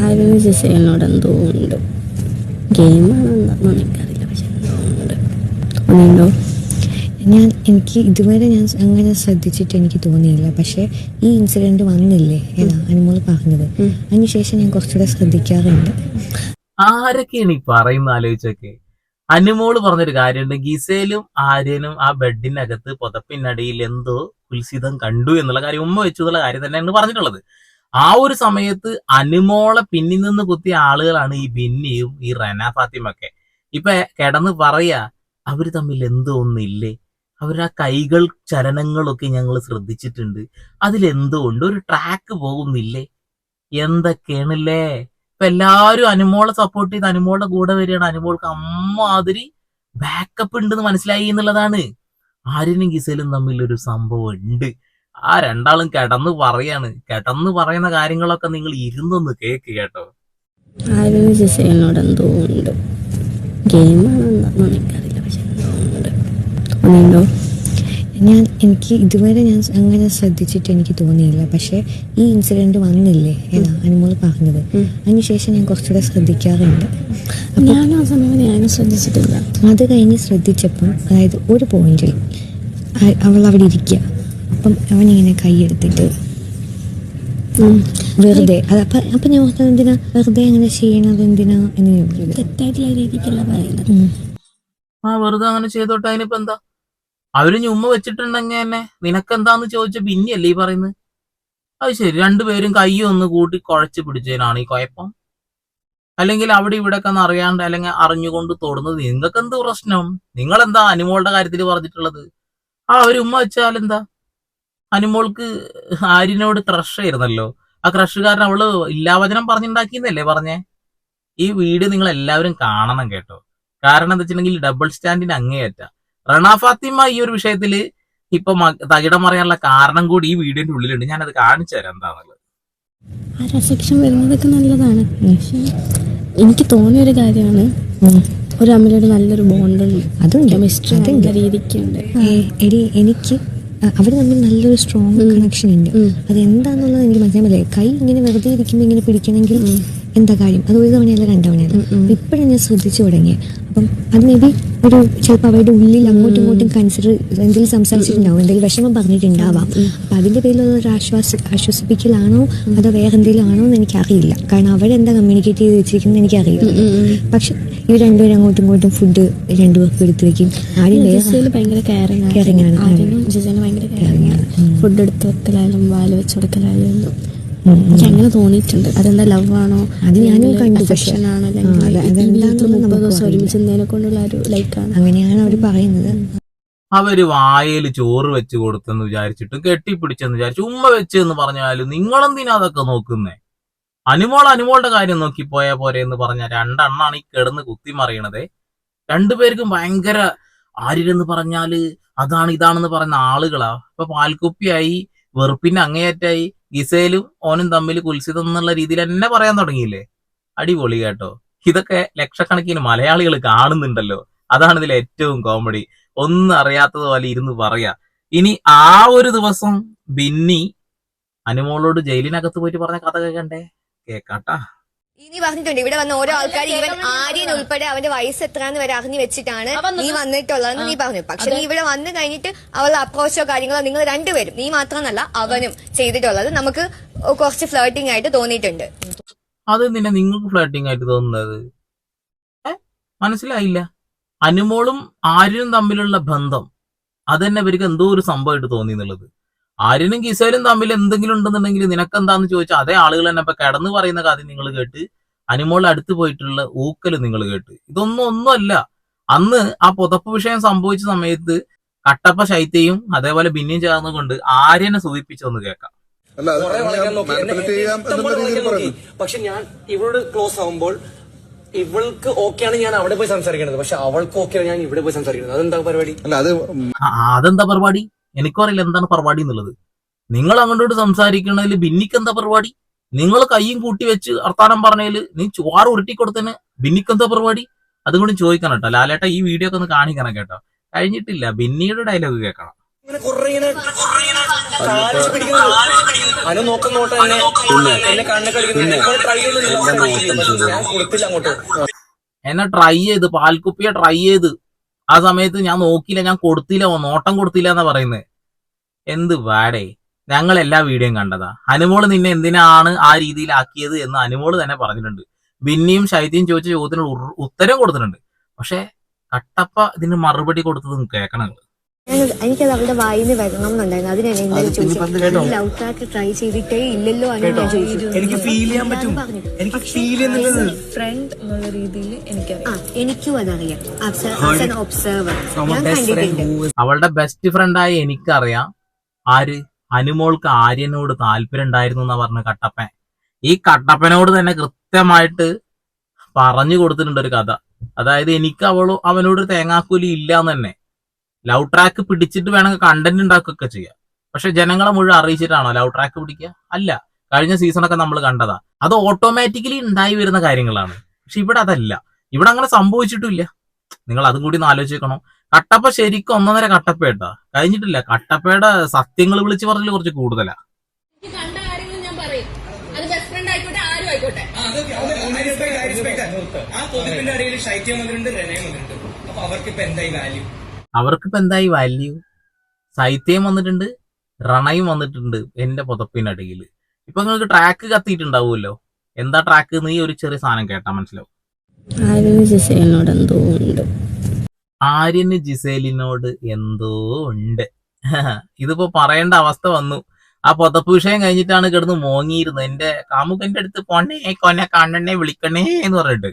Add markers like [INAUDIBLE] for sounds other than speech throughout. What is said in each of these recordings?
ആരും ജിസേലിനോട് എന്തോ ഉണ്ട്. ഗെയിമാണോ എന്താണെന്ന് എനിക്കറിയില്ല പക്ഷെ എന്തോ ഉണ്ട്. തോന്നിയുണ്ടോ ഞാൻ എനിക്ക് ഇതുവരെ ഞാൻ അങ്ങനെ ശ്രദ്ധിച്ചിട്ട് എനിക്ക് തോന്നിയില്ല. പക്ഷേ ഈ ഇൻസിഡന്റ് വന്നില്ലേ ഏതാ അനുമോൾ പറഞ്ഞത്. അതിനുശേഷം ഞാൻ കുറച്ചുകൂടെ ശ്രദ്ധിക്കാറുണ്ട്. ആരൊക്കെയാണ് ഈ പറയുന്ന ആലോചിച്ചൊക്കെ? അനുമോൾ പറഞ്ഞൊരു കാര്യമുണ്ട്. ഗിസേലും ആര്യനും ആ ബെഡിനകത്ത് പുതപ്പിനടിയിൽ എന്തോ കുൽസിതം കണ്ടു എന്നുള്ള കാര്യം ഉമ്മ വെച്ചു എന്നുള്ള കാര്യം തന്നെയാണ് പറഞ്ഞിട്ടുള്ളത്. ആ ഒരു സമയത്ത് അനുമോളെ പിന്നിൽ നിന്ന് കുത്തിയ ആളുകളാണ് ഈ ബിന്നിയും ഈ റന ഫാത്തിമൊക്കെ ഇപ്പൊ കിടന്ന് പറയാ അവർ തമ്മിൽ എന്തോ ഒന്നില്ലേ? അവരുടെ ആ കൈകൾ ചലനങ്ങളൊക്കെ ഞങ്ങൾ ശ്രദ്ധിച്ചിട്ടുണ്ട്. അതിലെന്തോ ഉണ്ട്? ഒരു ട്രാക്ക് പോകുന്നില്ലേ? എന്തൊക്കെയാണല്ലേ? ഇപ്പൊ എല്ലാവരും അനുമോളെ സപ്പോർട്ട് ചെയ്ത് അനുമോളുടെ കൂടെ വരികയാണ്. അനുമോൾക്ക് അമ്മാതിരി ബാക്കപ്പ് ഉണ്ടെന്ന് മനസ്സിലായി എന്നുള്ളതാണ്. ആര്യനും ഗിസലും തമ്മിൽ ഒരു സംഭവം ഉണ്ട്. ആ രണ്ടാളും കിടന്ന് പറയാണ്. കിടന്ന് പറയുന്ന കാര്യങ്ങളൊക്കെ നിങ്ങൾ ഇരുന്നൊന്ന് കേക്ക് കേട്ടോ. ആരും ജിസേലിനോട് എന്തോ ഉണ്ട്. ഗെയിമാണോ എന്താണെന്ന് എനിക്കറിയില്ല പക്ഷെ എന്തോ ഉണ്ട്. ഉണ്ടോ ഞാൻ എനിക്ക് ഇതുവരെ ഞാൻ അങ്ങനെ ശ്രദ്ധിച്ചിട്ട് എനിക്ക് തോന്നിയില്ല. പക്ഷേ ഈ ഇൻസിഡന്റ് വന്നില്ലേ ഏതാ അനുമോൾ പറഞ്ഞത്. അതിനുശേഷം ഞാൻ കുറച്ചുകൂടെ ശ്രദ്ധിക്കാറുണ്ട്. ഞാൻ ആ സമയം ഞാനും ശ്രദ്ധിച്ചിട്ടില്ല. അത് കഴിഞ്ഞ് ശ്രദ്ധിച്ചപ്പം അതായത് ഒരു പോയിന്റിൽ അവൾ അവിടെ ഇരിക്കുക അപ്പം അവനിങ്ങനെ കൈയെടുത്തിട്ട്. വെറുതെ. അത് അപ്പം അപ്പം ഞാൻ ഓർത്തത് എന്തിനാ? വെറുതെ അങ്ങനെ ചെയ്യണത് എന്തിനാ എന്ന് ഞാൻ തെറ്റായിട്ടുള്ള രീതിക്കല്ല പറയുന്നത്. ആ വെറുതെ അങ്ങനെ ചെയ്തോട്ടെ അതിനിപ്പോ എന്താ? അവർ ഞുമ്മ വെച്ചിട്ടുണ്ടെങ്കിൽ തന്നെ നിനക്കെന്താന്ന് ചോദിച്ച പിന്നെയല്ലേ ഈ പറയുന്നത് അത് ശരി രണ്ടുപേരും കൈ ഒന്ന് കൂട്ടി കുഴച്ച് പിടിച്ചതിനാണ് ഈ കുഴപ്പം. അല്ലെങ്കിൽ അവിടെ ഇവിടെ ഒക്കെ അറിയാണ്ട് അല്ലെങ്കിൽ അറിഞ്ഞുകൊണ്ട് തൊടുന്നത് നിങ്ങൾക്ക് എന്ത് പ്രശ്നം? നിങ്ങൾ എന്താ അനുമോളുടെ കാര്യത്തിൽ പറഞ്ഞിട്ടുള്ളത്? ആ ഒരു ഉമ്മ വെച്ചാൽ എന്താ? അനുമോൾക്ക് ആര്യനോട് ക്രഷ് ആയിരുന്നല്ലോ. ആ ക്രഷ് കാരണം അവൾ ഇല്ലാവചനം പറഞ്ഞുണ്ടാക്കിയെന്നല്ലേ പറഞ്ഞേ? ഈ വീഡിയോ നിങ്ങൾ എല്ലാവരും കാണണം കേട്ടോ. കാരണം എന്താ വെച്ചിട്ടുണ്ടെങ്കിൽ ഡബിൾ സ്റ്റാൻഡിന് അങ്ങേയറ്റ. റണ ഫാത്തിമ ഈ ഒരു വിഷയത്തിൽ ഇപ്പൊ തകിടം പറയാനുള്ള കാരണം കൂടി ഈ വീഡിയോന്റെ ഉള്ളിലുണ്ട്. ഞാനത് കാണിച്ചു തരാം എന്താണെന്നുള്ളത് ആ രസക്ഷം വരുന്നതൊക്കെ നല്ലതാണ്. പക്ഷെ എനിക്ക് തോന്നിയൊരു കാര്യമാണ്. ഒരു അമ്മയുടെ നല്ലൊരു ബോണ്ടുണ്ട് അതും കെമിസ്ട്രി രീതിക്കുണ്ട്. എടി എനിക്ക് അവർ തമ്മിൽ നല്ലൊരു സ്ട്രോങ് കണക്ഷൻ ഉണ്ട്. അത് എന്താന്നുള്ളത് എനിക്ക് മനസ്സിലായി കൈ ഇങ്ങനെ വെറുതെ ഇരിക്കുമ്പോൾ ഇങ്ങനെ പിടിക്കണമെങ്കിൽ എന്താ കാര്യം? അത് ഒരു തവണയല്ല രണ്ടവണയല്ല ഇപ്പോഴാണ് ഞാൻ ശ്രദ്ധിച്ചു തുടങ്ങിയത് അപ്പം അത് മേ ബി ഒരു ചിലപ്പോൾ അവരുടെ ഉള്ളിൽ അങ്ങോട്ടും ഇങ്ങോട്ടും കൺസിഡർ എന്തെങ്കിലും സംസാരിച്ചിട്ടുണ്ടാവും. എന്തെങ്കിലും വിഷമം പറഞ്ഞിട്ടുണ്ടാവാം. അപ്പം അതിന്റെ പേരിൽ ഒരു ആശ്വാസ ആശ്വസിപ്പിക്കലാണോ? അതോ വേറെ എന്തെങ്കിലും ആണോ എന്ന് എനിക്കറിയില്ല. കാരണം അവരെന്താ കമ്മ്യൂണിക്കേറ്റ് ചെയ്ത് വെച്ചിരിക്കുന്നത് എനിക്കറിയില്ല. പക്ഷെ ഇവർ രണ്ടുപേരും അങ്ങോട്ടും ഇങ്ങോട്ടും ഫുഡ് രണ്ടുപേർക്കും എടുത്തു വെക്കും. ആദ്യം ഭയങ്കര കെയറിങ് Caring ആണ്. ആദ്യം ജിസേന് ഭയങ്കര കെയറിങ് ആണ്. ഫുഡ് എടുത്ത് വെക്കലായാലും വാൽ വെച്ച് കൊടുക്കലായാലും. എനിക്ക് അങ്ങനെ തോന്നിയിട്ടുണ്ട്. അതെന്താ ലവ് ആണോ? അത് ഞാനും കണ്ടു പക്ഷെ. ഒരുമിച്ച് നിന്നതിനെ കൊണ്ടുള്ള ഒരു ലൈക്കാണ് അങ്ങനെയാണ് അവർ പറയുന്നത്. അവർ വായയിൽ ചോറ് വെച്ച് കൊടുത്തെന്ന് വിചാരിച്ചിട്ട് കെട്ടിപ്പിടിച്ചെന്ന് വിചാരിച്ചു. ഉമ്മ വെച്ചെന്ന് പറഞ്ഞാലും നിങ്ങളെന്തിനാ അതൊക്കെ നോക്കുന്നേ? അനുമോൾ അനുമോളുടെ കാര്യം നോക്കി പോയാ പോരെ എന്ന് പറഞ്ഞ രണ്ടെണ്ണാണ് ഈ കിടന്ന് കുത്തിമറിയണത് രണ്ടുപേർക്കും ഭയങ്കര ആര്യരെന്ന് പറഞ്ഞാൽ അതാണ് ഇതാണെന്ന് പറഞ്ഞ ആളുകളാ. ഇപ്പൊ പാൽക്കുപ്പിയായി വെറുപ്പിന്റെ അങ്ങേയറ്റായി ഗിസേലും ഓനും തമ്മിൽ കുൽസിതം എന്നുള്ള രീതിയിൽ തന്നെ പറയാൻ തുടങ്ങിയില്ലേ? അടിപൊളി കേട്ടോ. ഇതൊക്കെ ലക്ഷക്കണക്കിന് മലയാളികൾ കാണുന്നുണ്ടല്ലോ. അതാണ് ഇതിൽ ഏറ്റവും കോമഡി ഒന്നും അറിയാത്തതുപോലെ ഇരുന്ന് പറയാ. ഇനി ആ ഒരു ദിവസം ബിന്നി അനുമോളോട് ജയിലിനകത്ത് പോയിട്ട് പറഞ്ഞ കഥ കേൾക്കണ്ടേ? കേക്കാട്ടാ. ഇനി പറഞ്ഞിട്ടുണ്ട് ഇവിടെ വന്ന ഓരോ ആൾക്കാർ ഇവൻ ആര്യൻ ഉൾപ്പെടെ അവന്റെ വയസ്സ് എത്രാന്ന് വരെ അറിഞ്ഞു വെച്ചിട്ടാണ് നീ വന്നിട്ടുള്ളതെന്ന് നീ പറഞ്ഞു. പക്ഷെ നീ ഇവിടെ വന്നു കഴിഞ്ഞിട്ട് അവളുടെ അപ്രോച്ചോ കാര്യങ്ങളോ നിങ്ങൾ രണ്ടുപേരും നീ മാത്രമെന്നല്ല അവനും ചെയ്തിട്ടുള്ളത് നമുക്ക് കുറച്ച് ഫ്ലേട്ടിംഗ് ആയിട്ട് തോന്നിയിട്ടുണ്ട്. അത് നിന്നെ നിങ്ങൾക്ക് ഫ്ലേട്ടിംഗ് ആയിട്ട് തോന്നുന്നത്? മനസ്സിലായില്ല. അനുമോളും ആര്യനും തമ്മിലുള്ള ബന്ധം അതന്നെ ഇവർക്ക് എന്തോ ഒരു സംഭവമായിട്ട് തോന്നി എന്നുള്ളത്. ആര്യനും ഗിസേലും തമ്മിൽ എന്തെങ്കിലും ഉണ്ടെന്നുണ്ടെങ്കിൽ നിനക്ക് എന്താന്ന് ചോദിച്ചാൽ അതേ ആളുകൾ തന്നെ ഇപ്പൊ കിടന്ന് പറയുന്ന കാര്യം നിങ്ങൾ കേട്ട് അനിമോളിൽ അടുത്ത് പോയിട്ടുള്ള ഊക്കൽ നിങ്ങൾ കേട്ട്. ഇതൊന്നും ഒന്നുമല്ല അന്ന് ആ പുതപ്പ് വിഷയം സംഭവിച്ച സമയത്ത് കട്ടപ്പ ശൈത്യയും അതേപോലെ ഭിന്നയും ചേർന്നുകൊണ്ട് ആര്യനെ സൂചിപ്പിച്ചൊന്ന് കേൾക്കാം. പക്ഷെ ഞാൻ ഇവളോട് ക്ലോസ് ആവുമ്പോൾ ഇവൾക്ക് ഓക്കെയാണ് ഞാൻ അവിടെ പോയി സംസാരിക്കുന്നത് പക്ഷെ അവൾക്ക് ഓക്കെയാണ് ഞാൻ ഇവിടെ പോയി സംസാരിക്കുന്നത് അതെന്താ പരിപാടി? അല്ല അത് അതെന്താ പരിപാടി? എനിക്കും അറിയില്ല എന്താണ് പരിപാടി എന്നുള്ളത്. നിങ്ങൾ അങ്ങോട്ട് സംസാരിക്കണതിൽ ബിന്നിക്ക് എന്താ പരിപാടി? നിങ്ങൾ കൈയും കൂട്ടി വെച്ച് വർത്താനം പറഞ്ഞതിൽ നീ ചോറ് ഉരുട്ടി കൊടുത്തതിന് ബിന്നിക്ക് എന്താ പരിപാടി? അതും കൂടി ചോദിക്കണം കേട്ടോ. ലാലേട്ട ഈ വീഡിയോ ഒക്കെ ഒന്ന് കാണിക്കണം കേട്ടോ. കഴിഞ്ഞിട്ടില്ല. ബിന്നിയുടെ ഡയലോഗ് കേൾക്കണം. അനു എന്നെ എന്നെ കണ്ണെ കളിക്കുന്നു. ട്രൈ ചെയ്യുന്നുണ്ട് ഞാൻ കൊടുത്തില്ല അങ്ങോട്ട്. എന്നെ ട്രൈ ചെയ്ത് പാൽക്കുപ്പിയെ ട്രൈ ചെയ്ത്. ആ സമയത്ത് ഞാൻ നോക്കിയില്ല ഞാൻ കൊടുത്തില്ല നോട്ടം കൊടുത്തില്ല എന്നാ പറയുന്നത് എന്ത് വാടേ. ഞങ്ങൾ എല്ലാ വീഡിയോയും കണ്ടതാ. അനുമോൾ നിന്നെ എന്തിനാണ് ആ രീതിയിലാക്കിയത് എന്ന് അനുമോൾ തന്നെ പറഞ്ഞിട്ടുണ്ട്. ബിന്നിയും ശൈത്യയും ചോദിച്ച ചോദ്യത്തിന് ഉത്തരം കൊടുത്തിട്ടുണ്ട്. പക്ഷെ കട്ടപ്പ ഇതിന് മറുപടി കൊടുത്തത് കേൾക്കണം നിങ്ങൾ. ഞാൻ- എനിക്കത് അവളുടെ വായിന്ന് വരണം എന്നുണ്ടായിരുന്നു അതിനാണ് എന്തായാലും ചോദിച്ചത്. ലവ് ട്രാക്ക് ട്രൈ ചെയ്തിട്ടേ ഇല്ലല്ലോ ഞാൻ ചോദിച്ചു. എനിക്ക് ഫീൽ ചെയ്യാൻ പറ്റും. എനിക്ക് ഫീൽ ചെയ്യുന്നുള്ളത് ഫ്രണ്ട് എന്നുള്ള രീതിയിൽ ആ എനിക്കും അതറിയാം. ഒബ്സർവർ ഞാൻ കണ്ടിട്ടുണ്ട്. അവളുടെ ബെസ്റ്റ് ഫ്രണ്ടായി എനിക്കറിയാം. ആര്? അനുമോൾക്ക് ആര്യനോട് താല്പര്യം ഉണ്ടായിരുന്നു എന്നാ പറഞ്ഞ കട്ടപ്പൻ. ഈ കട്ടപ്പനോട് തന്നെ കൃത്യമായിട്ട് പറഞ്ഞു കൊടുത്തിട്ടുണ്ട് ഒരു കഥ. അതായത് എനിക്ക് അവളോ അവനോട് ഒരു തേങ്ങാക്കൂലി ഇല്ല എന്ന് തന്നെ. ലവ് ട്രാക്ക് പിടിച്ചിട്ട് വേണമെങ്കിൽ കണ്ടന്റ് ഉണ്ടാക്കുകയൊക്കെ ചെയ്യാം. പക്ഷെ ജനങ്ങളെ മുഴുവൻ അറിയിച്ചിട്ടാണോ ലവ് ട്രാക്ക് പിടിക്കുക? അല്ല. കഴിഞ്ഞ സീസണൊക്കെ നമ്മൾ കണ്ടതാ. അത് ഓട്ടോമാറ്റിക്കലി ഉണ്ടായി വരുന്ന കാര്യങ്ങളാണ്. പക്ഷെ ഇവിടെ അതല്ല. ഇവിടെ അങ്ങനെ സംഭവിച്ചിട്ടില്ല. നിങ്ങൾ അതും കൂടി ഒന്ന് ആലോചിക്കണം. കട്ടപ്പ ശരിക്കും ഒന്നൊന്നര കട്ടപ്പേട്ടാ കഴിഞ്ഞിട്ടില്ല. കട്ടപ്പയുടെ സത്യങ്ങൾ വിളിച്ചു പറഞ്ഞാൽ കുറച്ച് കൂടുതലാ. കണ്ട കാര്യങ്ങൾ ഞാൻ പറയും. അത് ബെസ്റ്റ് ഫ്രണ്ട് ആയിക്കോട്ടെ ആരും ആയിക്കോട്ടെ. ആ പൊതുപ്പിന്റെ അപ്പൊ അവർക്ക് ഇപ്പൊ എന്തായി വാല്യൂ അവർക്കിപ്പോ എന്തായി വാല്യൂ സൈത്യം വന്നിട്ടുണ്ട് റണയും വന്നിട്ടുണ്ട് എന്റെ പുതപ്പിനടിയിൽ ഇപ്പൊ നിങ്ങൾക്ക് ട്രാക്ക് കത്തിയിട്ടുണ്ടാവുമല്ലോ? എന്താ ട്രാക്ക് നീ ഒരു ചെറിയ സാധനം കേട്ടാ മനസ്സിലാവും. ആര്യന് ജിസേലിനോട് എന്തോ ഉണ്ട്. ആര്യന് ജിസേലിനോട് എന്തോ ഉണ്ട്. ഇതിപ്പോ പറയേണ്ട അവസ്ഥ വന്നു. ആ പുതപ്പ് വിഷയം കഴിഞ്ഞിട്ടാണ് കിടന്ന് മോങ്ങിയിരുന്നത്. എന്റെ കാമുകന്റെ അടുത്ത് പോണേ കൊന്നെ കാണണേ വിളിക്കണേ എന്ന് പറഞ്ഞിട്ട്.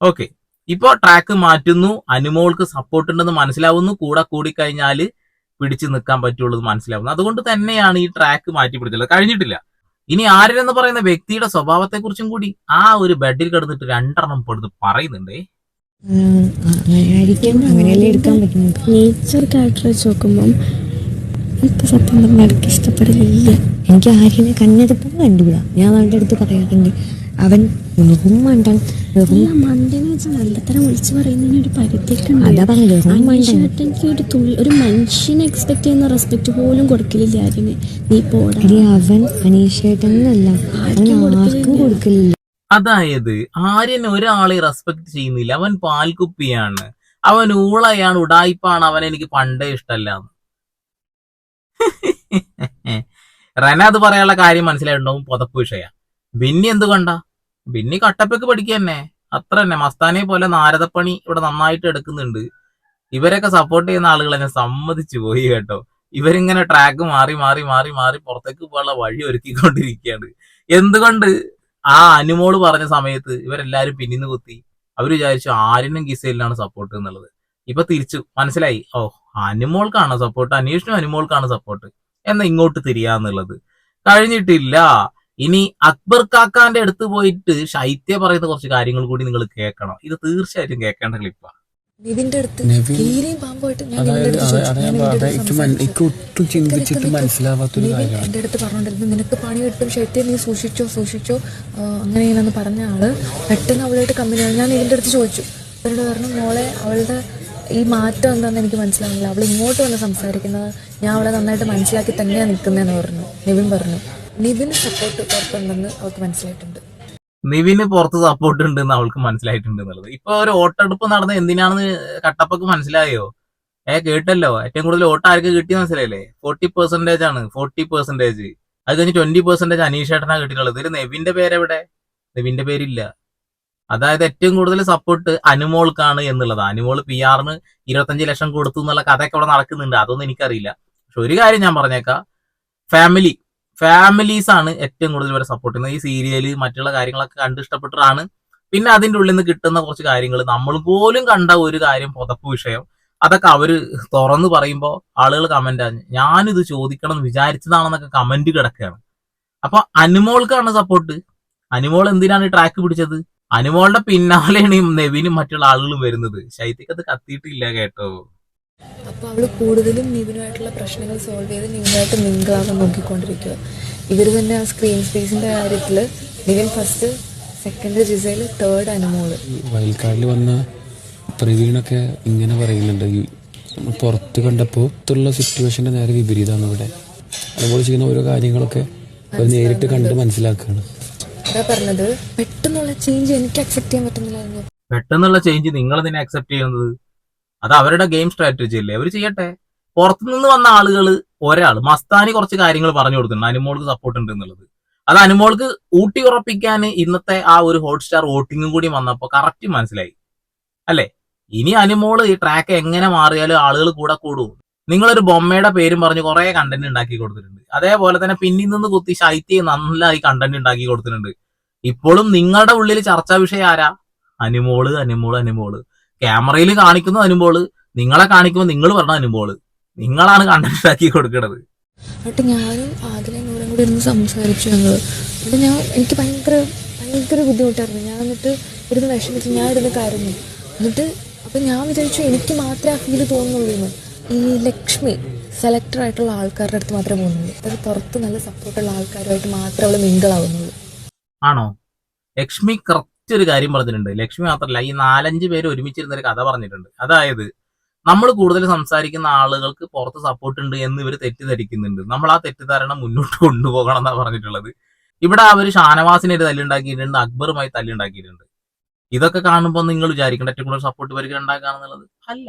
ഓക്കെ. ഇപ്പൊ ട്രാക്ക് മാറ്റുന്നു അനുമോൾക്ക് സപ്പോർട്ട് ഉണ്ടെന്ന് മനസ്സിലാവുന്നു കൂടെ കൂടിക്കഴിഞ്ഞാൽ പിടിച്ചു നിൽക്കാൻ പറ്റുള്ളൂ എന്ന് മനസ്സിലാവുന്നു. അതുകൊണ്ട് തന്നെയാണ് ഈ ട്രാക്ക് മാറ്റി പിടിച്ചത്. കഴിഞ്ഞിട്ടില്ല. ഇനി ആര്യൻ പറയുന്ന വ്യക്തിയുടെ സ്വഭാവത്തെ കുറിച്ചും കൂടി ആ ഒരു ബെഡിൽ കിടന്നിട്ട് രണ്ടെണ്ണം പെടുത്ത് പറയുന്നുണ്ടേ. അങ്ങനെയല്ലേ എടുക്കാൻ എനിക്ക് സത്യം പറഞ്ഞാൽ ഇഷ്ടപ്പെടില്ല എനിക്ക് ആര്യനെ കണ്ടുവിടാം ഞാൻ അവന്റെ അടുത്ത് പറയാറുണ്ട് അവൻ മണ്ടൻ വെച്ചാൽ വിളിച്ചു പറയുന്നതിന് ഒരു പരിധിയൊക്കെ ഉണ്ട്. അതാ പറഞ്ഞത് വെറും മണ്ടൻ. എനിക്ക് ഒരു തുള്ളി ഒരു മനുഷ്യനെ എക്സ്പെക്ട് ചെയ്യുന്ന റെസ്പെക്ട് പോലും കൊടുക്കലില്ല നീ പോടാ. അവൻ അനീഷേട്ടൻ എന്നല്ല അവൻ ആർക്കും കൊടുക്കലില്ല. അതായത് ആര്യൻ ഒരാളെ റെസ്പെക്ട് ചെയ്യുന്നില്ല. അവൻ പാൽക്കുപ്പിയാണ്. അവൻ ഊളയാണ് ഉടായിപ്പാണ്. അവൻ എനിക്ക് പണ്ടേ ഇഷ്ടല്ല [LAUGHS] റന അത് പറയാനുള്ള കാര്യം മനസ്സിലായിട്ടുണ്ടാവും. പുതപ്പ് വിഷയ. പിന്നെ എന്ത് ബിന്നി കട്ടപ്പയ്ക്ക് പഠിക്കുക തന്നെ അത്ര തന്നെ. മസ്താനെ പോലെ നാരദപ്പണി ഇവിടെ നന്നായിട്ട് എടുക്കുന്നുണ്ട്. ഇവരൊക്കെ സപ്പോർട്ട് ചെയ്യുന്ന ആളുകൾ എന്നെ സമ്മതിച്ചു പോയി കേട്ടോ. ഇവരിങ്ങനെ ട്രാക്ക് മാറി മാറി മാറി മാറി പുറത്തേക്ക് പോകാനുള്ള വഴി ഒരുക്കിക്കൊണ്ടിരിക്കുകയാണ്. എന്തുകൊണ്ട്? ആ അനുമോൾ പറഞ്ഞ സമയത്ത് ഇവരെല്ലാരും പിന്നിന്ന് കുത്തി. അവർ വിചാരിച്ചു ആരിനും ഗിസയിലാണ് സപ്പോർട്ട് എന്നുള്ളത്. ഇപ്പൊ തിരിച്ചു. മനസ്സിലായി? ഓ അനുമോൾക്കാണ് സപ്പോർട്ട് അന്വേഷണം അനുമോൾക്കാണ് സപ്പോർട്ട് എന്നാ ഇങ്ങോട്ട് തിരിയാന്നുള്ളത്. കഴിഞ്ഞിട്ടില്ല. ഇനി അക്ബർ കാക്കാന്റെ അടുത്ത് പോയിട്ട് ശൈത്യ പറയുന്ന കുറച്ച് കാര്യങ്ങൾ കൂടി നിങ്ങൾ കേൾക്കണം. ഇത് തീർച്ചയായിട്ടും കേൾക്കേണ്ട ക്ലിപ്പാ നിവിന്റെ അടുത്ത് നിവിൻ- കീരിയും ഞാൻ അതായത് അടുത്ത് അത് ഞാൻ ഞാൻ നിവിന്റെ പറഞ്ഞ എനിക്ക് ഒട്ടും ചിന്തിച്ചിട്ട്. മനസ്സിലാവാത്തൊരു കാര്യമാണ്. എന്റെ അടുത്ത് പറഞ്ഞോണ്ടിരുന്നു നിനക്ക് പണി കിട്ടും ശൈത്യ നീ സൂക്ഷിച്ചോ സൂക്ഷിച്ചോ. അങ്ങനെ പറഞ്ഞ ആൾ പെട്ടെന്ന് അവളായിട്ട് കമ്പനിയാണ് ഞാൻ നിവിന്റെ അടുത്ത് ചോദിച്ചു. അവരോട് പറഞ്ഞു മോളെ അവളുടെ ഈ മാറ്റം എന്താണെന്ന് എനിക്ക് മനസ്സിലാവുന്നില്ല. അവൾ ഇങ്ങോട്ട് വന്ന് സംസാരിക്കുന്നത് ഞാൻ അവളെ നന്നായിട്ട് മനസ്സിലാക്കി തന്നെയാണ് നിൽക്കുന്നതെന്ന് പറഞ്ഞു. നിവിൻ പറഞ്ഞു. നിവിന് സപ്പോർട്ട് പുറത്തുണ്ടെന്ന് അവൾക്ക് മനസ്സിലായിട്ടുണ്ട്. നിവിന് പുറത്ത് സപ്പോർട്ട് ഉണ്ടെന്ന് അവൾക്ക് മനസ്സിലായിട്ടുണ്ട് എന്നുള്ളത്. ഇപ്പൊ ഒരു വോട്ടെടുപ്പ് നടന്ന എന്തിനാണെന്ന് കട്ടപ്പക്ക് മനസ്സിലായോ? ഏ കേട്ടല്ലോ. ഏറ്റവും കൂടുതൽ വോട്ട് ആർക്ക് കിട്ടിയെന്ന് മനസ്സിലായില്ലേ? ഫോർട്ടി പെർസെന്റേജ് ആണ്. ഫോർട്ടി പെർസെന്റേജ് അത് കഴിഞ്ഞ് ട്വന്റി പെർസെന്റേജ് അനീഷേട്ടനാ കിട്ടിയിട്ടുള്ളത്. ഇതിൽ നെവിന്റെ പേരെവിടെ? നെവിന്റെ പേരില്ല. അതായത് ഏറ്റവും കൂടുതൽ സപ്പോർട്ട് അനുമോൾക്കാണ് എന്നുള്ളത്. അനുമോൾ പി ആറിന് ഇരുപത്തഞ്ച് ലക്ഷം കൊടുത്തു എന്നുള്ള കഥയൊക്കെ അവിടെ നടക്കുന്നുണ്ട്. അതൊന്നും എനിക്കറിയില്ല. പക്ഷെ ഒരു കാര്യം ഞാൻ പറഞ്ഞേക്കാം. ഫാമിലി ഫാമിലീസ് ആണ് ഏറ്റവും കൂടുതൽ ഇവരെ സപ്പോർട്ട് ചെയ്യുന്നത്. ഈ സീരിയൽ മറ്റുള്ള കാര്യങ്ങളൊക്കെ കണ്ട് ഇഷ്ടപ്പെട്ടതാണ് പിന്നെ അതിന്റെ ഉള്ളിൽ നിന്ന് കിട്ടുന്ന കുറച്ച് കാര്യങ്ങൾ നമ്മൾ പോലും കണ്ട ഒരു കാര്യം പുതപ്പ് വിഷയം. അതൊക്കെ അവർ തുറന്നു പറയുമ്പോൾ ആളുകൾ കമന്റ് ആണ്. ഞാനിത് ചോദിക്കണം എന്ന് വിചാരിച്ചതാണെന്നൊക്കെ കമന്റ് കിടക്കുകയാണ്. അപ്പൊ അനുമോൾക്കാണ് സപ്പോർട്ട് അനുമോൾ എന്തിനാണ് ട്രാക്ക് പിടിച്ചത്? അനുമോളുടെ പിന്നാലെയാണ് ഈ നെവിനും മറ്റുള്ള ആളുകളും വരുന്നത്. ശൈത്യക്കത് കത്തിയിട്ടില്ല കേട്ടോ. അപ്പോൾ അവൾ കൂടുതലും നിവിനുമായിട്ടുള്ള പ്രശ്നങ്ങൾ സോൾവ് ചെയ്ത് നിവിനുമായിട്ട് മിങ്കിളാകാൻ നോക്കിക്കൊണ്ടിരിക്കുക ഇവർ തന്നെ ആ സ്ക്രീൻ സ്പേസിന്റെ കാര്യത്തിൽ നിവിൻ ഫസ്റ്റ് സെക്കൻഡ് ജിസയിൽ തേർഡ് അനുമോൾ വയൽക്കാടിൽ വന്ന പ്രവീണൊക്കെ ഇങ്ങനെ പറയുന്നുണ്ട്. ഈ പുറത്ത് കണ്ടപ്പോൾ പുറത്തുള്ള സിറ്റുവേഷന്റെ നേരെ വിപരീതമാണ് ഇവിടെ. അതുപോലെ ചെയ്യുന്ന ഓരോ കാര്യങ്ങളൊക്കെ അവർ നേരിട്ട് കണ്ട് മനസ്സിലാക്കുകയാണ്. അതാ പറഞ്ഞത് പെട്ടെന്നുള്ള ചേഞ്ച് എനിക്ക് അക്സെപ്റ്റ് ചെയ്യാൻ പറ്റുന്നില്ലായിരുന്നു പെട്ടെന്നുള്ള ചേഞ്ച് നിങ്ങൾ തന്നെ അക്സെപ്റ്റ് ചെയ്യുന്നത്? അത് അവരുടെ ഗെയിം സ്ട്രാറ്റജി അല്ലേ? അവർ ചെയ്യട്ടെ. പുറത്തുനിന്ന് വന്ന ആളുകൾ ഒരാൾ മസ്താനി കുറച്ച് കാര്യങ്ങൾ പറഞ്ഞു കൊടുക്കുന്നുണ്ട് അനുമോൾക്ക് സപ്പോർട്ട് ഉണ്ട് എന്നുള്ളത്. അത് അനുമോൾക്ക് ഊട്ടി ഉറപ്പിക്കാൻ ഇന്നത്തെ ആ ഒരു ഹോട്ട്സ്റ്റാർ വോട്ടിങ്ങും കൂടി വന്നപ്പോൾ കറക്റ്റ് മനസ്സിലായി. അല്ലേ? ഇനി അനുമോൾ ഈ ട്രാക്ക് എങ്ങനെ മാറിയാലും ആളുകൾ കൂടെ കൂടും. നിങ്ങളൊരു ബൊമ്മയുടെ പേരും പറഞ്ഞ് കുറെ കണ്ടന്റ് ഉണ്ടാക്കി കൊടുത്തിട്ടുണ്ട്. അതേപോലെ തന്നെ പിന്നിൽ നിന്ന് കുത്തി ശൈത്യം നന്നായി കണ്ടന്റ് ഉണ്ടാക്കി കൊടുത്തിട്ടുണ്ട്. ഇപ്പോഴും നിങ്ങളുടെ ഉള്ളിൽ ചർച്ചാ വിഷയം ആരാ? അനുമോൾ അനുമോൾ അനുമോൾ. ക്യാമറയിൽ കാണിക്കുന്ന അനുമ്പോൾ നിങ്ങളെ കാണിക്കുമ്പോൾ നിങ്ങൾ പറഞ്ഞ അനുമ്പോൾ നിങ്ങളാണ് കണ്ടന്റ് ആക്കി കൊടുക്കുന്നത് എന്നിട്ട് ഞാനും ആദിലെ നൂറും കൂടി ഇരുന്ന് സംസാരിച്ചു ഞങ്ങൾ എന്നിട്ട് ഞാൻ എനിക്ക് ഭയങ്കര ഭയങ്കര ബുദ്ധിമുട്ടായിരുന്നു. ഞാൻ എന്നിട്ട് ഇരുന്ന് വിഷമിച്ച് ഞാൻ ഇരുന്ന് കരഞ്ഞു. എന്നിട്ട് അപ്പം ഞാൻ വിചാരിച്ചു എനിക്ക് മാത്രമേ ആ ഫീൽ തോന്നുന്നുള്ളൂ എന്ന്. ഈ ലക്ഷ്മി സെലക്ടർ ആയിട്ടുള്ള ആൾക്കാരുടെ അടുത്ത് മാത്രമേ പോകുന്നുള്ളൂ. അത് പുറത്ത് നല്ല സപ്പോർട്ടുള്ള ആൾക്കാരുമായിട്ട് മാത്രമേ അവൾ മിങ്കിളാവുന്നുള്ളൂ ആണോ? ലക്ഷ്മി കറക്റ്റ് ഒരു കാര്യം പറഞ്ഞിട്ടുണ്ട്. ലക്ഷ്മി മാത്രല്ല ഈ നാലഞ്ച് പേര് ഒരുമിച്ചിരുന്ന ഒരു കഥ പറഞ്ഞിട്ടുണ്ട്. അതായത് നമ്മൾ കൂടുതൽ സംസാരിക്കുന്ന ആളുകൾക്ക് പുറത്ത് സപ്പോർട്ട് ഉണ്ട് എന്ന് ഇവർ തെറ്റിദ്ധരിക്കുന്നുണ്ട്. നമ്മൾ ആ തെറ്റിദ്ധാരണ മുന്നോട്ട് കൊണ്ടുപോകണം എന്നാണ് പറഞ്ഞിട്ടുള്ളത്. ഇവിടെ അവർ ഷാനവാസിനെ ഒരു തല്ലുണ്ടാക്കിയിട്ടുണ്ട് അക്ബറുമായി തല്ലുണ്ടാക്കിയിട്ടുണ്ട് ഇതൊക്കെ കാണുമ്പോൾ നിങ്ങൾ വിചാരിക്കേണ്ട ഏറ്റവും കൂടുതൽ സപ്പോർട്ട് ഇവർക്ക് ഉണ്ടാക്കാന്നുള്ളത് അല്ല.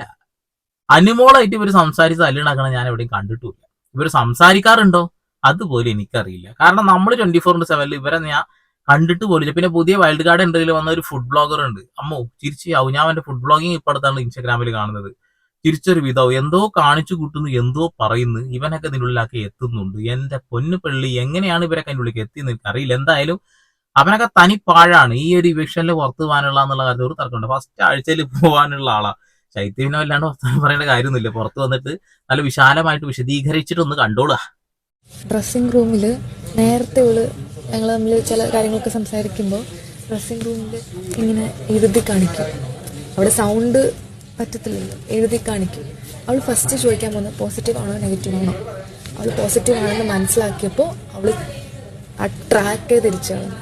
അനുമോളായിട്ട് ഇവർ സംസാരിച്ച് തല്ലുണ്ടാക്കണം ഞാൻ എവിടെയും കണ്ടിട്ടില്ല ഇവർ സംസാരിക്കാറുണ്ടോ? അതുപോലെ എനിക്കറിയില്ല. കാരണം നമ്മൾ ട്വന്റി ഫോർ ഇന്റു സെവനിൽ ഇവരെ ഞാൻ കണ്ടിട്ട് പോലും പിന്നെ പുതിയ വൈൽഡ് കാർഡ് എൻട്രിയിൽ വന്ന ഒരു ഫുഡ് ബ്ലോഗർ ഉണ്ട്. അമ്മോ ചിരിച്ചാവും ഞാൻ അവന്റെ ഫുഡ് ബ്ലോഗിങ് ഇപ്പോഴത്താണ് ഇൻസ്റ്റാഗ്രാമിൽ കാണുന്നത്. തിരിച്ചൊരു വിധവും. എന്തോ കാണിച്ചു കൂട്ടുന്നു എന്തോ പറയുന്നു. ഇവനൊക്കെ ഇതിനുള്ളിലാക്കി എത്തുന്നുണ്ട്. എന്റെ പൊന്നു പെള്ളി എങ്ങനെയാണ് ഇവരൊക്കെ അതിന്റെ ഉള്ളിലേക്ക് എത്തിയെന്ന് എനിക്കറിയില്ല. എന്തായാലും അവനൊക്കെ തനി പാഴാണ്. ഈ ഒരു ഇവക്ഷനിൽ പുറത്ത് പോകാനുള്ള എന്നുള്ള കാര്യത്തിൽ ഒരു തർക്കമുണ്ട് ഫസ്റ്റ് ആഴ്ചയിൽ പോകാനുള്ള ആളാ. ശൈത്യവിനോ അല്ലാണ്ട് വർത്തമാനം പറയേണ്ട കാര്യമൊന്നുമില്ല. പുറത്ത് വന്നിട്ട് നല്ല വിശാലമായിട്ട് വിശദീകരിച്ചിട്ടൊന്ന് കണ്ടോളുക. റൂമിൽ റൂമിൽ നേരത്തെ ഞങ്ങൾ തമ്മിൽ ചില കാര്യങ്ങളൊക്കെ സംസാരിക്കുമ്പോൾ ഡ്രസ്സിങ് റൂമിൽ ഇങ്ങനെ എഴുതി കാണിക്കും. അവിടെ സൗണ്ട് പറ്റത്തില്ലല്ലോ. എഴുതി കാണിക്കും. അവൾ ഫസ്റ്റ് ചോദിക്കാൻ പോകുന്നത് പോസിറ്റീവ് ആണോ നെഗറ്റീവ് ആണോ? അവൾ പോസിറ്റീവ് ആണെന്ന് മനസ്സിലാക്കിയപ്പോൾ അവൾ ആ ട്രാക്ക് തിരിച്ചു കളഞ്ഞു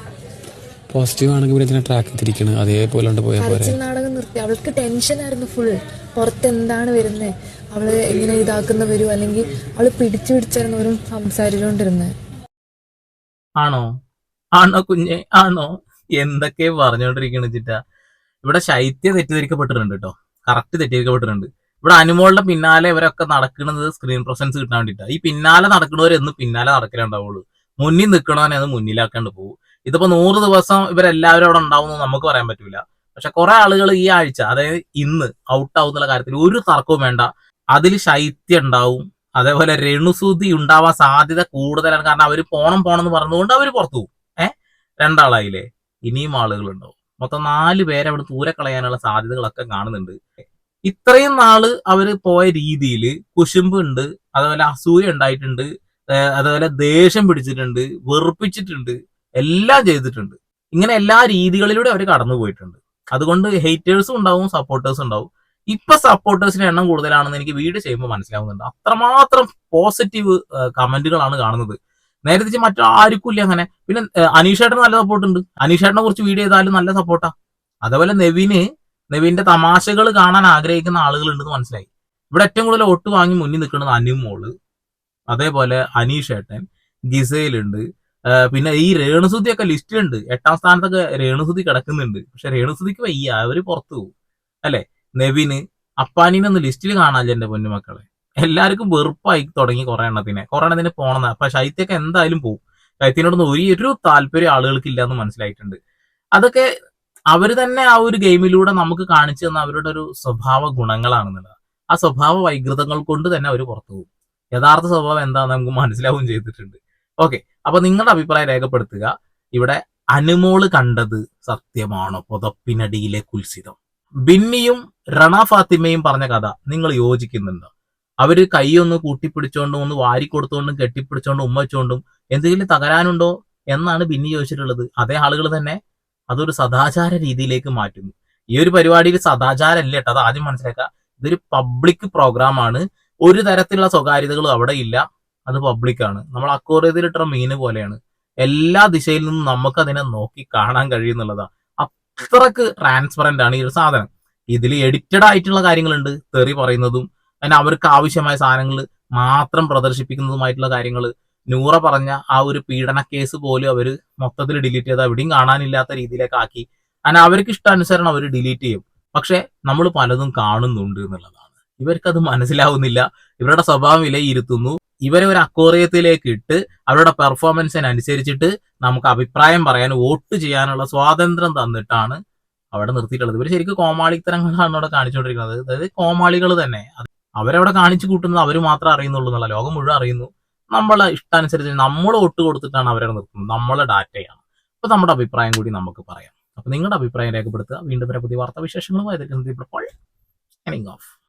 പോസിറ്റീവ് ആണെങ്കിൽ പിന്നെ ട്രാക്ക് തിരിക്കണം? അതേപോലെ നാടകം നിർത്തി. അവൾക്ക് ടെൻഷൻ ആയിരുന്നു ഫുൾ പുറത്ത് എന്താണ് വരുന്നത് അവൾ എങ്ങനെ ഇതാക്കുന്ന വരും? അല്ലെങ്കിൽ അവൾ പിടിച്ചു പിടിച്ചായിരുന്നു അവരും സംസാരിച്ചുകൊണ്ടിരുന്നത് ആണോ? ആണോ കുഞ്ഞെ? ആണോ? എന്തൊക്കെ പറഞ്ഞുകൊണ്ടിരിക്കണ ചിറ്റ. ഇവിടെ ശൈത്യ തെറ്റിദ്ധരിക്കപ്പെട്ടിട്ടുണ്ട് കേട്ടോ. കറക്റ്റ് തെറ്റിദ്ധരിക്കപ്പെട്ടിട്ടുണ്ട്. ഇവിടെ അനുമോളുടെ പിന്നാലെ ഇവരൊക്കെ നടക്കുന്നത് സ്ക്രീൻ പ്രസൻസ് കിട്ടാൻ വേണ്ടിയിട്ടാണ് ഈ പിന്നാലെ നടക്കുന്നവർ എന്ന് പിന്നാലെ നടക്കലേ ഉണ്ടാവുള്ളൂ. മുന്നിൽ നിൽക്കണവനെ അത് മുന്നിലാക്കാണ്ട് പോകും ഇതിപ്പോ നൂറ് ദിവസം ഇവരെല്ലാവരും അവിടെ ഉണ്ടാവും നമുക്ക് പറയാൻ പറ്റൂല. പക്ഷെ കുറെ ആളുകൾ ഈ ആഴ്ച അതായത് ഇന്ന് ഔട്ട് ആവുന്നുള്ള കാര്യത്തിൽ ഒരു തർക്കവും വേണ്ട. അതിൽ ശൈത്യം ഉണ്ടാവും. അതേപോലെ രേണുസൂതി ഉണ്ടാവാൻ സാധ്യത കൂടുതലാണ്. കാരണം അവർ പോണം പോണം എന്ന് പറഞ്ഞുകൊണ്ട് അവർ പുറത്തു പോകും. ഏഹ്? രണ്ടാളായില്ലേ? ഇനിയും ആളുകൾ ഉണ്ടാവും മൊത്തം നാല് പേരെ അവിടെ ദൂരെ കളയാനുള്ള സാധ്യതകളൊക്കെ കാണുന്നുണ്ട്. ഇത്രയും നാൾ അവർ പോയ രീതിയിൽ കുശുമ്പ് ഉണ്ട് അതേപോലെ അസൂയ ഉണ്ടായിട്ടുണ്ട് അതുപോലെ ദേഷ്യം പിടിച്ചിട്ടുണ്ട് വെറുപ്പിച്ചിട്ടുണ്ട് എല്ലാം ചെയ്തിട്ടുണ്ട്. ഇങ്ങനെ എല്ലാ രീതികളിലൂടെ അവർ കടന്നു പോയിട്ടുണ്ട് അതുകൊണ്ട് ഹെയ്റ്റേഴ്സും ഉണ്ടാവും സപ്പോർട്ടേഴ്സും ഉണ്ടാവും. ഇപ്പൊ സപ്പോർട്ടേഴ്സിന്റെ എണ്ണം കൂടുതലാണെന്ന് എനിക്ക് വീട് ചെയ്യുമ്പോൾ മനസ്സിലാവുന്നുണ്ട്. അത്രമാത്രം പോസിറ്റീവ് കമന്റുകളാണ് കാണുന്നത്. നേരെ തിരിച്ച് മറ്റാർക്കും ഇല്ല അങ്ങനെ. പിന്നെ അനീഷേട്ടന് നല്ല സപ്പോർട്ട് ഉണ്ട്. അനീഷേട്ടനെ കുറിച്ച് വീഡിയോ ചെയ്താലും നല്ല സപ്പോർട്ടാ അതേപോലെ നെവിന് നെവിന്റെ തമാശകൾ കാണാൻ ആഗ്രഹിക്കുന്ന ആളുകൾ ഉണ്ടെന്ന് മനസ്സിലായി. ഇവിടെ ഏറ്റവും കൂടുതൽ ഒട്ട് വാങ്ങി മുന്നിൽ നിൽക്കുന്നത് അനുമോൾ അതേപോലെ അനീഷേട്ടൻ ഗിസയിലുണ്ട്. പിന്നെ ഈ രേണുസുതി ഒക്കെ ലിസ്റ്റിലുണ്ട്. എട്ടാം സ്ഥാനത്തൊക്കെ രേണുസുതി കിടക്കുന്നുണ്ട്. പക്ഷെ രേണുസുതിക്ക് വയ്യ. അവർ പുറത്തു പോകും അല്ലെ? നെവിന് അപ്പാനിനൊന്ന് ലിസ്റ്റിൽ കാണാല്ല എന്റെ പൊന്നുമക്കളെ? എല്ലാവർക്കും വെറുപ്പായി തുടങ്ങി കുറെ എണ്ണത്തിനെ. കുറെ എണ്ണത്തിന് പോണെന്ന്. അപ്പൊ ശൈത്യൊക്കെ എന്തായാലും പോകും ശൈത്യനോടൊന്നും ഒരു ഒരു താല്പര്യം ആളുകൾക്ക് ഇല്ലാന്ന് മനസ്സിലായിട്ടുണ്ട്. അതൊക്കെ അവർ തന്നെ ആ ഒരു ഗെയിമിലൂടെ നമുക്ക് കാണിച്ചു തന്ന അവരുടെ ഒരു സ്വഭാവ ഗുണങ്ങളാണെന്നുള്ളത്. ആ സ്വഭാവ വൈകൃതങ്ങൾ കൊണ്ട് തന്നെ അവർ പുറത്തു പോകും. യഥാർത്ഥ സ്വഭാവം എന്താണെന്ന് നമുക്ക് മനസ്സിലാവുകയും ചെയ്തിട്ടുണ്ട്. ഓക്കെ. അപ്പൊ നിങ്ങളുടെ അഭിപ്രായം രേഖപ്പെടുത്തുക. ഇവിടെ അനുമോൾ കണ്ടത് സത്യമാണോ? പുതപ്പിനടിയിലെ കുൽസിതം. ബിന്നിയും റണ ഫാത്തിമയും പറഞ്ഞ കഥ നിങ്ങൾ യോജിക്കുന്നുണ്ടോ? അവർ കൈയൊന്ന് കൂട്ടിപ്പിടിച്ചോണ്ടും ഒന്ന് വാരിക്കൊടുത്തോണ്ടും കെട്ടിപ്പിടിച്ചോണ്ടും ഉമ്മ വെച്ചോണ്ടും എന്തെങ്കിലും തകരാനുണ്ടോ എന്നാണ് ബിന്നി ചോദിച്ചിട്ടുള്ളത്. അതേ ആളുകൾ തന്നെ അതൊരു സദാചാര രീതിയിലേക്ക് മാറ്റുന്നു. ഈ ഒരു പരിപാടിയിൽ സദാചാരം അല്ല കേട്ടോ അത് ആദ്യം മനസ്സിലാക്കുക. ഇതൊരു പബ്ലിക് പ്രോഗ്രാം ആണ്. ഒരു തരത്തിലുള്ള സ്വകാര്യതകളും അവിടെ ഇല്ല. അത് പബ്ലിക്കാണ് നമ്മൾ അക്വോറിയത്തിലിട്ട മീന് പോലെയാണ്. എല്ലാ ദിശയിൽ നിന്നും നമുക്ക് അതിനെ നോക്കി കാണാൻ കഴിയുന്നുള്ളതാ അത്രയ്ക്ക് ട്രാൻസ്പെറന്റ് ആണ് ഈ ഒരു സാധനം. ഇതിൽ എഡിറ്റഡ് ആയിട്ടുള്ള കാര്യങ്ങളുണ്ട് തെറി പറയുന്നതും അതിന് അവർക്ക് ആവശ്യമായ സാധനങ്ങൾ മാത്രം പ്രദർശിപ്പിക്കുന്നതുമായിട്ടുള്ള കാര്യങ്ങൾ. നൂറ പറഞ്ഞ ആ ഒരു പീഡന കേസ് പോലും അവർ മൊത്തത്തിൽ ഡിലീറ്റ് ചെയ്ത് എവിടെയും കാണാനില്ലാത്ത രീതിയിലേക്ക് ആക്കി. അതിന് അവർക്ക് ഇഷ്ടാനുസരണം അവർ ഡിലീറ്റ് ചെയ്യും. പക്ഷെ നമ്മൾ പലതും കാണുന്നുണ്ട് എന്നുള്ളതാണ്. ഇവർക്കത് മനസ്സിലാവുന്നില്ല. ഇവരുടെ സ്വഭാവം വിലയിരുത്തുന്നു. ഇവരെ ഒരു അക്കോറിയത്തിലേക്ക് ഇട്ട് അവരുടെ പെർഫോമൻസിനനുസരിച്ചിട്ട് നമുക്ക് അഭിപ്രായം പറയാൻ വോട്ട് ചെയ്യാനുള്ള സ്വാതന്ത്ര്യം തന്നിട്ടാണ് അവിടെ നിർത്തിയിട്ടുള്ളത്. ഇവർ ശരിക്കും കോമാളിത്തരങ്ങളാണ് അവിടെ കാണിച്ചുകൊണ്ടിരിക്കുന്നത്. അതായത് കോമാളികൾ തന്നെ. അവരവിടെ കാണിച്ചു കൂട്ടുന്നത് അവർ മാത്രം അറിയുന്നുള്ളൂ എന്നുള്ള ലോകം മുഴുവൻ അറിയുന്നു. നമ്മളെ ഇഷ്ടാനുസരിച്ച് നമ്മൾ വോട്ട് കൊടുത്തിട്ടാണ് അവരെ നിർത്തുന്നത്. നമ്മളെ ഡാറ്റയാണ്. അപ്പൊ നമ്മുടെ അഭിപ്രായം കൂടി നമുക്ക് പറയാം. അപ്പൊ നിങ്ങളുടെ അഭിപ്രായം രേഖപ്പെടുത്തുക. വീണ്ടും വരെ പുതിയ വാർത്താ വിശേഷങ്ങളുമായി ഓഫ്